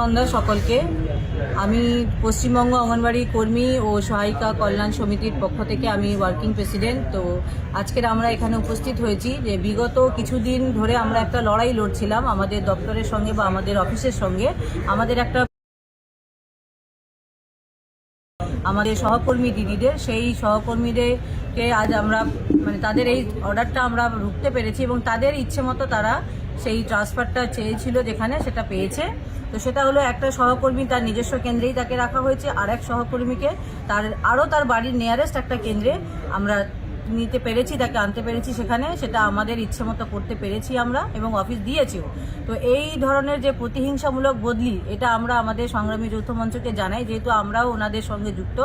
সন্ধ্যা সকলকে। আমি পশ্চিমবঙ্গ অঙ্গনবাড়ি কর্মী ও সহায়িকা কল্যাণ সমিতির পক্ষ থেকে আমি ওয়ার্কিং প্রেসিডেন্ট। তো আজকের আমরা এখানে উপস্থিত হয়েছি যে বিগত কিছুদিন ধরে আমরা একটা লড়াই লড়ছিলাম আমাদের দপ্তরের সঙ্গে বা আমাদের অফিসের সঙ্গে। আমাদের একটা আমাদের সহকর্মী দিদিদের, সেই সহকর্মীদেরকে আজ আমরা মানে তাদের এই অর্ডারটা আমরা রুখতে পেরেছি এবং তাদের ইচ্ছে মতো তারা সেই ট্রান্সফারটা চেয়েছিল যেখানে সেটা পেয়েছে। তো সেটা হলো একটা সহকর্মী তার নিজস্ব কেন্দ্রেই তাকে রাখা হয়েছে আর এক সহকর্মীকে তার, আরও তার বাড়ির নিয়ারেস্ট একটা কেন্দ্রে আমরা নিতে পেরেছি, তাকে আনতে পেরেছি সেখানে, সেটা আমাদের ইচ্ছে মতো করতে পেরেছি আমরা এবং অফিস দিয়েছিও। তো এই ধরনের যে প্রতিহিংসামূলক বদলি, এটা আমরা আমাদের সংগ্রামী যৌথ মঞ্চকে জানাই, যেহেতু আমরাও ওনাদের সঙ্গে যুক্ত।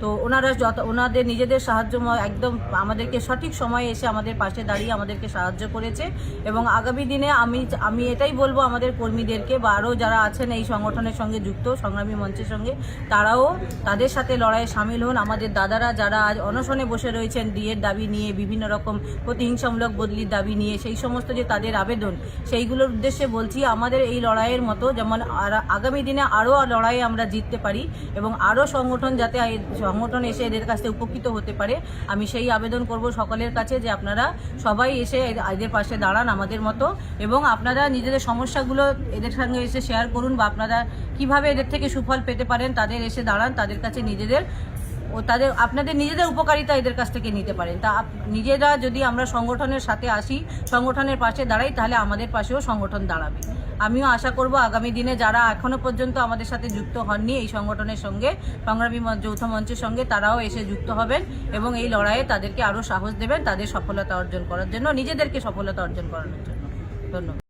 তো ওনারা যত, ওনাদের নিজেদের সাহায্য একদম আমাদেরকে সঠিক সময়ে এসে আমাদের পাশে দাঁড়িয়ে আমাদেরকে সাহায্য করেছে এবং আগামী দিনে আমি আমি এটাই বলব আমাদের কর্মীদেরকে বা আরও যারা আছেন এই সংগঠনের সঙ্গে যুক্ত, সংগ্রামী মঞ্চের সঙ্গে, তারাও তাদের সাথে লড়াইয়ে সামিল হন। আমাদের দাদারা যারা আজ অনশনে বসে রয়েছেন ডিএর দাবি নিয়ে, বিভিন্ন রকম প্রতিহিংসামূলক বদলির দাবি নিয়ে, সেই সমস্ত যে তাদের আবেদন, সেইগুলোর উদ্দেশ্যে বলছি, আমাদের এই লড়াইয়ের মতো যেমন আগামী দিনে আরও লড়াইয়ে আমরা জিততে পারি এবং আরও সংগঠন যাতে সংগঠন এসে এদের কাছে উপকৃত হতে পারে, আমি সেই আবেদন করব সকলের কাছে যে আপনারা সবাই এসে এদের পাশে দাঁড়ান আমাদের মতো এবং আপনারা নিজেদের সমস্যাগুলো এদের সঙ্গে এসে শেয়ার করুন বা আপনারা কীভাবে এদের থেকে সুফল পেতে পারেন, তাদের এসে দাঁড়ান, তাদের কাছে নিজেদের ও তাদের, আপনাদের নিজেদের উপকারিতা এদের কাছ থেকে নিতে পারেন। তা নিজেরা যদি আমরা সংগঠনের সাথে আসি, সংগঠনের পাশে দাঁড়াই, তাহলে আমাদের পাশেও সংগঠন দাঁড়াবে। আমিও আশা করব আগামী দিনে যারা এখনও পর্যন্ত আমাদের সাথে যুক্ত হননি এই সংগঠনের সঙ্গে, সংগ্রামী যৌথ মঞ্চের সঙ্গে, তারাও এসে যুক্ত হবেন এবং এই লড়াইয়ে তাদেরকে আরও সাহস দেবেন, তাদের সফলতা অর্জন করার জন্য, নিজেদেরকে সফলতা অর্জন করানোর জন্য। ধন্যবাদ।